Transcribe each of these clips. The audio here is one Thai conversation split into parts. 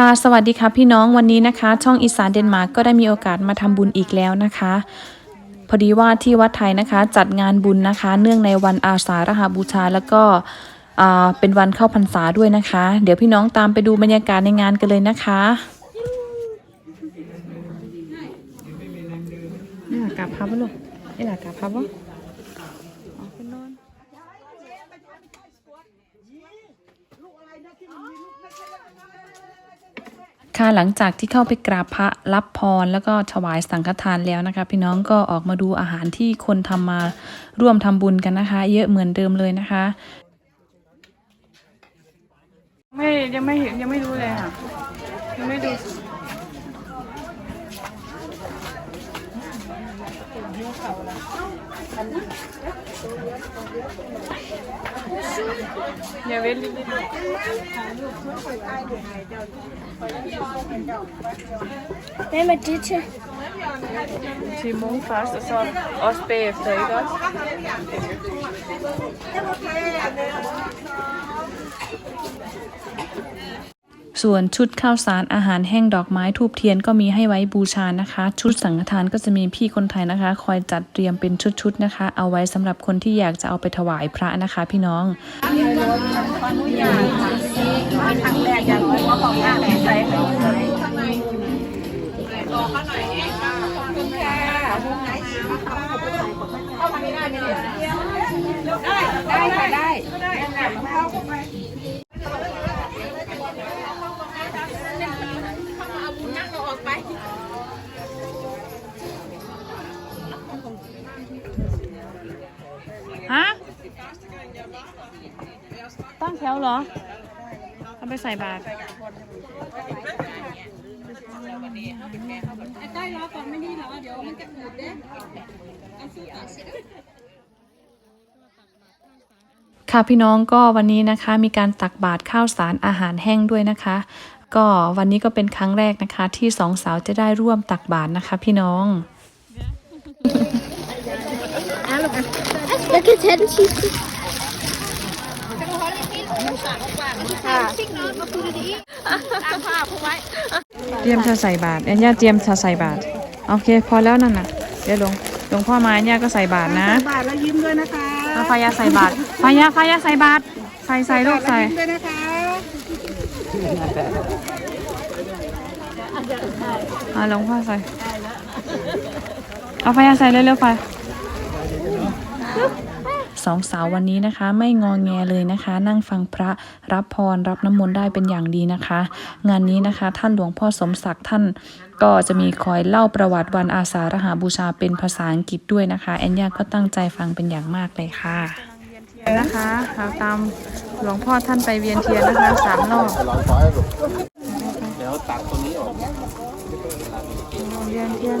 ค่ะ สวัสดีค่ะพี่น้องวันนี้นะคะ ช่องอีสานเดนมาร์กก็ได้มีโอกาสมาทำบุญอีกแล้วนะคะ พอดีว่าที่วัดไทยนะคะ จัดงานบุญนะคะ เนื่องในวันอาสาฬหบูชาแล้วก็เป็นวันเข้าพรรษาด้วยนะคะ เดี๋ยวพี่น้องตามไปดูบรรยากาศในงานกันเลยนะคะนี่หลักาพับลูกนี่หลักกาพับวะ ค่ะหลังจากที่เข้าไปกราบพระรับพรแล้วก็ถวายสังฆทานแล้วนะคะ พี่น้องก็ออกมาดูอาหารที่คนทำมาร่วมทำบุญกันนะคะ เยอะเหมือนเดิมเลยนะคะ ไม่ยังไม่เห็นยังไม่รู้เลยค่ะ ยังไม่ดู อย่าเว้นลิลิ Nee, met ditje. ชิมงฟาสซอนออ ส่วนชุดข้าวสารอาหารแห้งดอกไม้ทูบเทียนก็มีให้ไว้บูชานะคะ ชุดสังฆทานก็จะมีพี่คนไทยนะคะ คอยจัดเตรียมเป็นชุดๆนะคะ เอาไว้สำหรับคนที่อยากจะเอาไปถวายพระนะคะ พี่น้องได้ค่ะได้ ฮะ ตั้งแถวเหรอ เอาไปใส่บาตรค่ะพี่น้องก็วันนี้นะคะมีการตักบาตรข้าวสารอาหารแห้งด้วยนะคะ ก็วันนี้ก็เป็นครั้งแรกนะคะ ที่สองสาวจะได้ร่วมตักบาตรนะคะ พี่น้อง Look at him, she's เตรียมจะใส่บาตรแอนย่าเตรียมจะใส่บาตรโอเค พอแล้วนั่นน่ะ เดี๋ยวหลวงหลวงพ่อมาแอนย่าก็ใส่บาตรนะ บาทแล้วยิ้มด้วยนะคะเอาไฟยาใส่บาตรไฟยาไฟยาใส่บาตรใส่ใส่ลูกใส่ ยิ้มด้วยนะคะเอาหลวงพ่อใส่ เอาไฟยาใส่เร็วๆไฟ สองสาววันนี้นะคะ ไม่งอแงเลยนะคะ นั่งฟังพระรับพรรับน้ำมนต์ได้เป็นอย่างดีนะคะ งานนี้นะคะ ท่านหลวงพ่อสมศักดิ์ท่านก็จะมีคอยเล่าประวัติวันอาสาฬหาบูชาเป็นภาษาอังกฤษด้วยนะคะ แอนยาก็ตั้งใจฟังเป็นอย่างมากเลยค่ะนะคะเราตามหลวงพ่อท่านไปเวียนเทียนนะคะสามรอบเดี๋ยวตัดตรงนี้ออกเวียนเทียน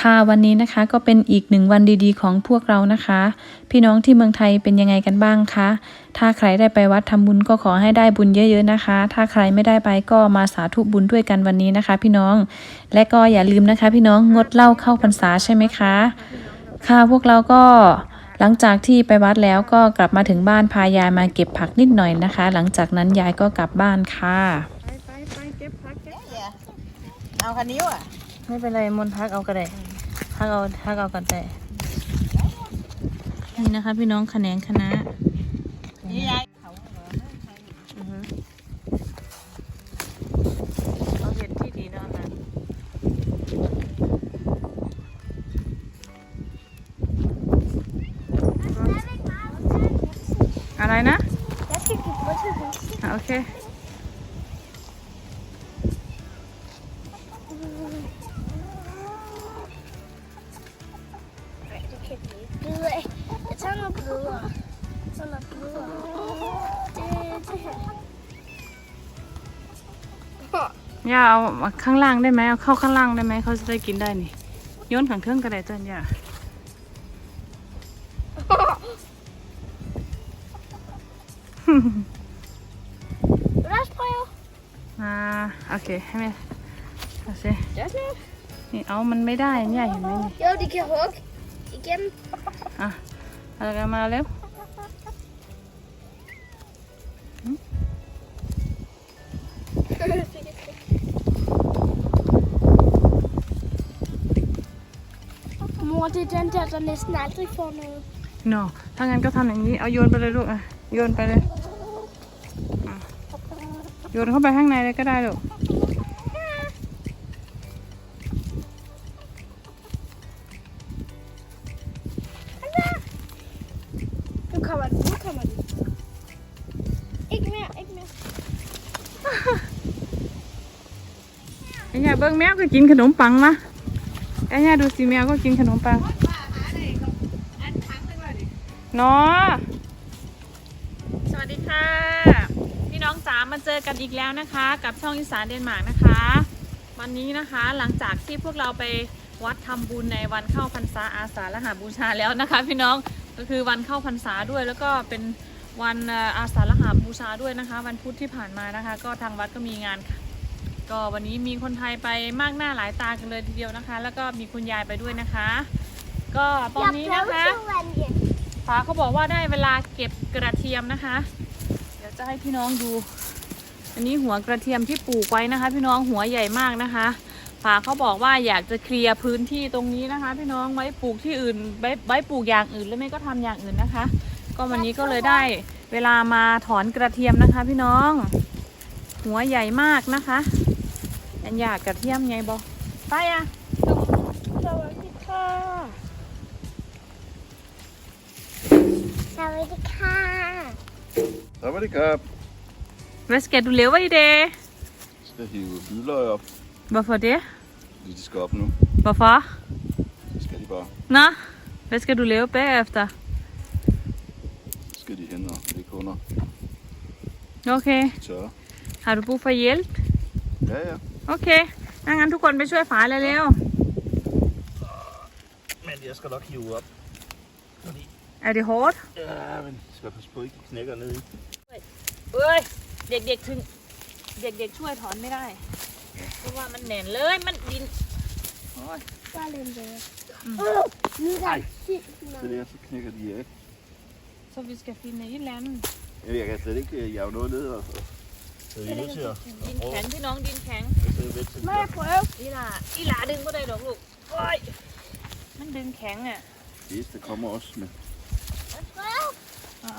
ค่ะวันนี้นะคะก็เป็นอีกหนึ่งวันดีๆ ของพวกเรานะคะ พี่น้องที่เมืองไทยเป็นยังไงกันบ้างคะถ้าใครได้ไปวัดทำบุญก็ขอให้ได้บุญเยอะๆนะคะ ถ้าใครไม่ได้ไปก็มาสาธุบุญด้วยกันวันนี้นะคะ พี่น้องและก็อย่าลืมนะคะ พี่น้องงดเหล้าเข้าพรรษาใช่ไหมคะ ค่ะพวกเราก็หลังจากที่ไปวัดแล้วก็กลับมาถึงบ้านพายายมาเก็บผักนิดหน่อยนะคะ หลังจากนั้นยายก็กลับบ้านค่ะเอาคันนิ้วอะไม่เป็นไรมนต์พักเอากระเด พักเอาพักเอากระเดนี่นะคะ พี่น้องแขนงคณะนี่ยายเอาเห็ดที่ดีเนาะนะอะไรนะอะโอเค ย่าเอาข้างล่างได้ไหมเอาเข้าข้างล่างได้ไหมเขาจะได้กินได้นี่โยนขังเครื่องก็ได้เจ้าย่า Vil du også prøve? อ่าโอเคให้แม่เอาสินี่เอามันไม่ได้ย่าเห็นไหมนี่ Jo, de kan hugge igennem. อะเอากันมาเร็ว Mor, det er den der, der næsten aldrig får noget. เนาะถ้างั้นก็ทำอย่างนี้ เอาโยนไปเลยลูกอะ โยนไปเลยอะโยนเข้าไปข้างในเลยก็ได้ลูก Nu kommer den, nu kommer den. Ikke mere, ikke mere. ไอ้ย่าเบิ้งแมวก็กินขนมปังมะ ไอ้ย่าดูสิแมวก็กินขนมปังเนาะสวัสดีค่ะ พี่น้องจ๋ามาเจอกันอีกแล้วนะคะ กับช่องอีสานเดนมาร์กนะคะ วันนี้นะคะหลังจากที่พวกเราไปวัดทำบุญในวันเข้าพรรษาอาสาฬหาบูชาแล้วนะคะ พี่น้องก็คือวันเข้าพรรษาด้วย แล้วก็เป็นวันอาสาฬหาบูชาด้วยนะคะ วันพุธที่ผ่านมานะคะ ก็ทางวัดก็มีงาน ก็วันนี้มีคนไทยไปมากหน้าหลายตากันเลยทีเดียวนะคะ แล้วก็มีคุณยายไปด้วยนะคะ ก็ตอนนี้นะคะ vandje. ฟ้าเขาบอกว่าได้เวลาเก็บกระเทียมนะคะ เดี๋ยวจะให้พี่น้องดู อันนี้หัวกระเทียมที่ปลูกไว้นะคะ พี่น้องหัวใหญ่มากนะคะฟ้าเขาบอกว่าอยากจะเคลียร์พื้นที่ตรงนี้นะคะ พี่น้องไว้ปลูกที่อื่นไว้ไว้ปลูกอย่างอื่นหรือไม่ก็ทำอย่างอื่นนะคะ ก็วันนี้ก็เลยได้เวลามาถอนกระเทียมนะคะ พี่น้อง หัวใหญ่มากนะคะ อันยากระเทียมไงบอไปอ่ะสวัสดีค่ะ สวัสดีค่ะ สวัสดีครับ Hvad skal du lave i dag? Jeg skal hive hylder op. Hvorfor det? Fordi de skal op nu. Hvorfor? Så skal de bare. Nå, hvad skal du lave bagefter? Så skal de hen og lægge under. Okay. Tørre. Har du brug for hjælp? Ja, ja. Okay. ถ้างั้นทุกคนไปช่วยฝาเร็ว Men jeg skal nok hive op. ๆ Er det hårdt? Ja, men jeg skal passe på, at ikke de knækker ned i. เอ้ย เด็กๆถึง เด็กๆช่วยถอนไม่ได้ เพราะว่ามันแหน่นเลย มันดิน โอ้ย Bare lidt bedre. Åh, nu er der sygt Så der, så knækker de af. så vi skal finde et eller andet. Ja, Jeg kan slet ikke øh, jage noget ned. Og, så vi er nødt til at ดินแข็ง พี่น้องดินแข็ง at sidde væk til Må jeg prøve? อีหลาอีหลาดึงก็ได้ดอกลูกโอ้ยมันดึงแข็งอะ det eneste kommer også med. Må jeg prøve? อ๋อ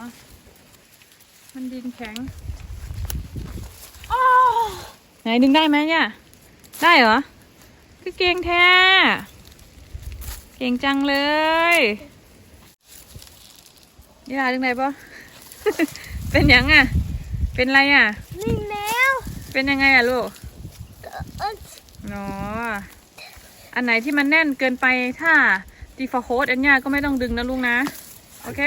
มันดินแข็ง Åh, ไหนดึงได้ไหมเนี่ย ได้เหรอ คือเก่งแท้ เก่งจังเลยนี่ลาดึงได้ปะ เป็นหยังอะ เป็นไรอะ min mave. เป็นยังไงอะลูก Ondt. เนาะอันไหนที่มันแน่นเกินไปถ้าดีฟาโคดอันเนี้ยก็ไม่ต้องดึงนะลุงนะ โอเค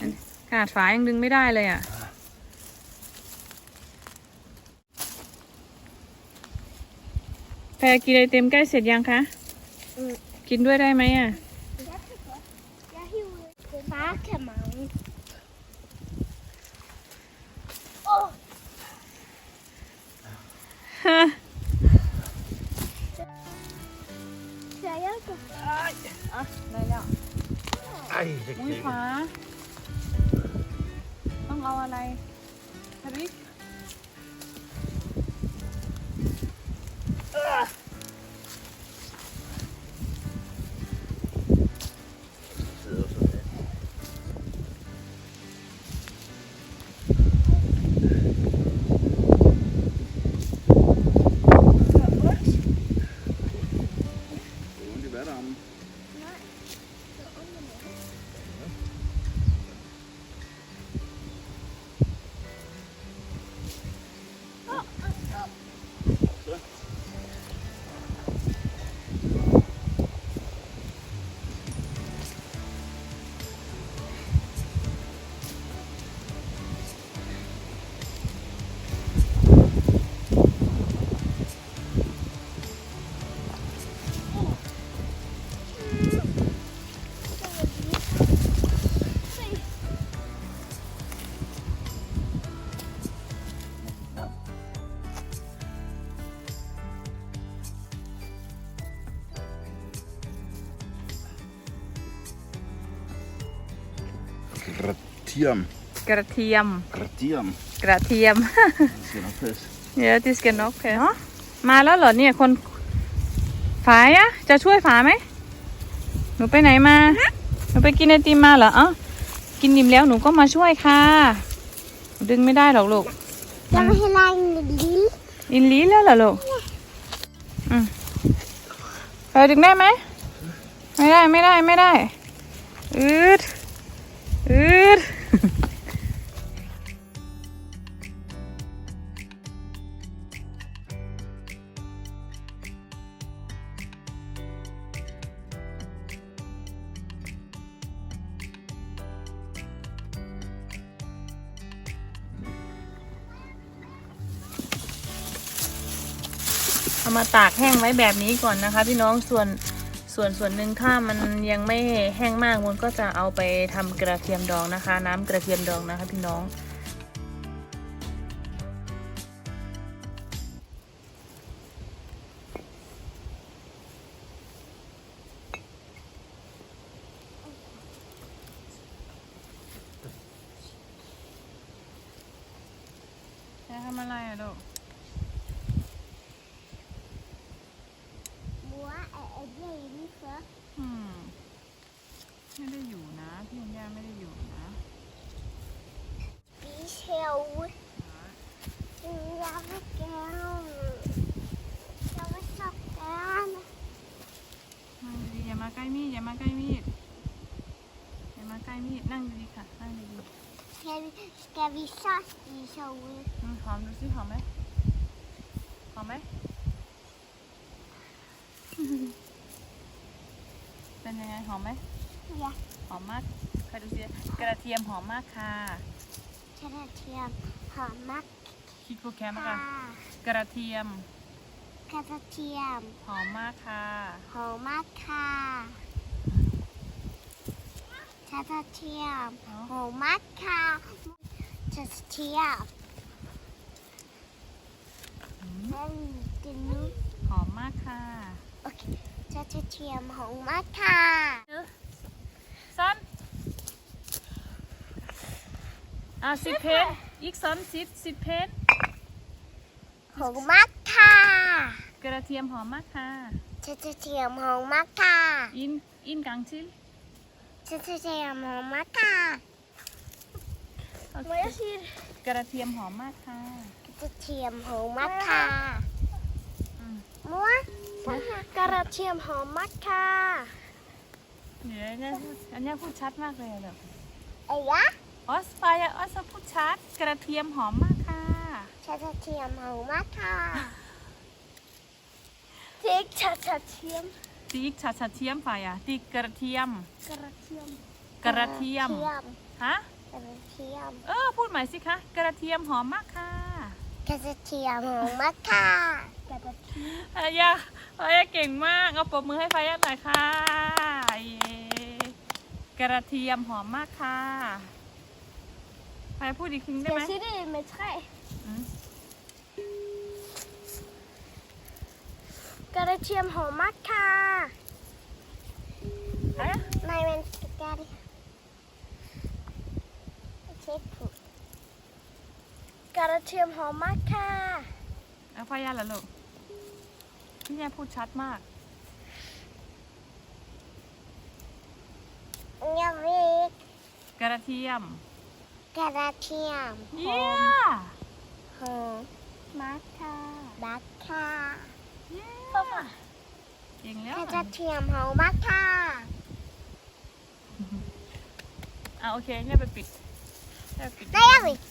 อันขนาดฝายังดึงไม่ได้เลยอะแพรกินไอเต็มใกล้เสร็จยังคะอืมกินด้วยได้ไหมอะ ฟ้า ต้องเอาอะไรทริก Gratien. กระเทียม Gratien. กระเทียม Ska nog fisk. เดี๋ยวติสกันนกเหรอมาแล้วเหรอเนี่ยคนฝายอะจะช่วยฝาไหม หนูไปไหนมา หนูไปกินไอติมมาเหรอเอ้ากินอิ่มแล้วหนูก็มาช่วยค่ะ ดึงไม่ได้หรอกลูก Jag vill ha en lill. อินลีแล้วเหรอลูกอืมไปดึงได้ไหม ไม่ได้ไม่ได้ไม่ได้ อืดอืด เอามาตากแห้งไว้แบบนี้ก่อนนะคะ พี่น้องส่วนส่วนส่วนหนึ่งถ้ามันยังไม่แห้งมากมันก็จะเอาไปทำกระเทียมดองนะคะ น้ำกระเทียมดองนะคะ พี่น้อง จะทำอะไรอะลูก Boa är grejen för อืมไม่ได้อยู่นะ พี่ยันย่าไม่ได้อยู่นะ Bishell. Jag vill gärna. Jag vill så gärna. นั่งดีๆอย่ามาใกล้มีดอย่ามาใกล้มีดอย่ามาใกล้มีดนั่งดีๆค่ะ นั่งดี Ska vi, ska vi satt i showen? ๆอืมหอมดูสิหอมไหมหอมไหม เป็นยังไงหอมไหม Ja. หอมมากใครดูสิกระเทียมหอมมากค่ะ Karatem har mack คิดโปรแกรมค่ะ ค่ะกระเทียมกระเทียมหอมมากค่ะ หอมมากค่ะกระเทียมเอาหอมมากค่ะ กระเทียมอืมนั่นจะนุกหอมมากค่ะ โอเคกระเทียมหอมมากค่ะซันอะสิบเพนอีกซันสิบสิบเพนหอมมากค่ะ กระเทียมหอมมากค่ะกระเทียมหอมมากค่ะ อินอินกังชิลกระเทียมหอมมากค่ะ โอเค Vad jag säger กระเทียมหอมมากค่ะกระเทียมหอมมากค่ะอืมมัวกระเทียมหอมมากค่ะเดี๋ยวเนี่ยพูดอันเนี้ยพูดชัดมากเลยอะเดี๋ยวไอ้ยะออสไปอะออสพูดชัด กระเทียมหอมมากค่ะกระเทียมหอมมากค่ะติ๊กกระเทียมตีกชัดชัดเทียมไฟอะตีกระเทียม กระเทียม กระเทียม ฮะ กระเทียมเออพูดใหม่สิคะกระเทียมหอมมากค่ะกระเทียมหอมมากค่ะกระเทียมอายาอายาเก่งมากเอาปรบมือให้ไฟยักหน่อยค่ะเย้กระเทียมหอมมากค่ะไฟพูดอีกทีได้ไหม Jag ser det med trä. อืมกระเทียมหอมมากค่ะเอ๊ะ Nej men ska det... Titt på. กระเทียมหอมมากค่ะเอาไฟยาเหรอลูกพี่ยาพูดชัดมาก Jag vet กระเทียม กระเทียมเยี่ยหอมมากค่ะบักค่ะเยี่ยเก่งแล้วกระเทียมหอมมากค่ะอะโอเคเนี่ยไปปิด เ